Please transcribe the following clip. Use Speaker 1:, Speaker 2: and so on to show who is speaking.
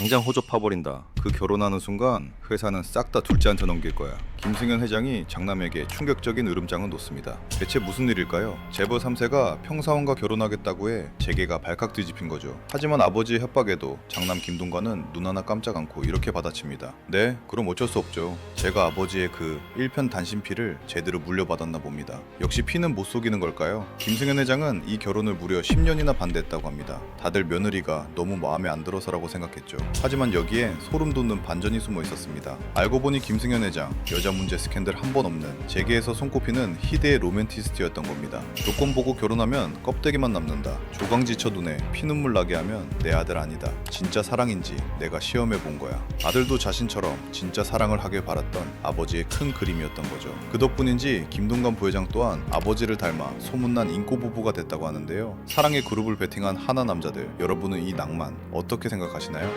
Speaker 1: 당장 호조 파버린다. 그 결혼하는 순간 회사는 싹 다 둘째한테 넘길 거야. 김승현 회장이 장남에게 충격적인 으름장을 놓습니다. 대체 무슨 일일까요? 재벌 3세가 평사원과 결혼하겠다고 해 재계가 발칵 뒤집힌 거죠. 하지만 아버지의 협박에도 장남 김동관은 눈 하나 깜짝 않고 이렇게 받아칩니다. 네, 그럼 어쩔 수 없죠. 제가 아버지의 그 일편 단신피를 제대로 물려받았나 봅니다. 역시 피는 못 속이는 걸까요? 김승현 회장은 이 결혼을 무려 10년이나 반대했다고 합니다. 다들 며느리가 너무 마음에 안 들어서라고 생각했죠. 하지만 여기에 소름 돋는 반전이 숨어 있었습니다. 알고 보니 김승현 회장 여자 문제 스캔들 한 번 없는 재계에서 손꼽히는 희대의 로맨티스트였던 겁니다. 조건 보고 결혼하면 껍데기만 남는다. 조강지처 눈에 피눈물 나게 하면 내 아들 아니다. 진짜 사랑인지 내가 시험해 본 거야. 아들도 자신처럼 진짜 사랑을 하길 바랐던 아버지의 큰 그림이었던 거죠. 그 덕분인지 김동관 부회장 또한 아버지를 닮아 소문난 인꼬 부부가 됐다고 하는데요. 사랑의 그룹을 베팅한 하나 남자들, 여러분은 이 낭만 어떻게 생각하시나요?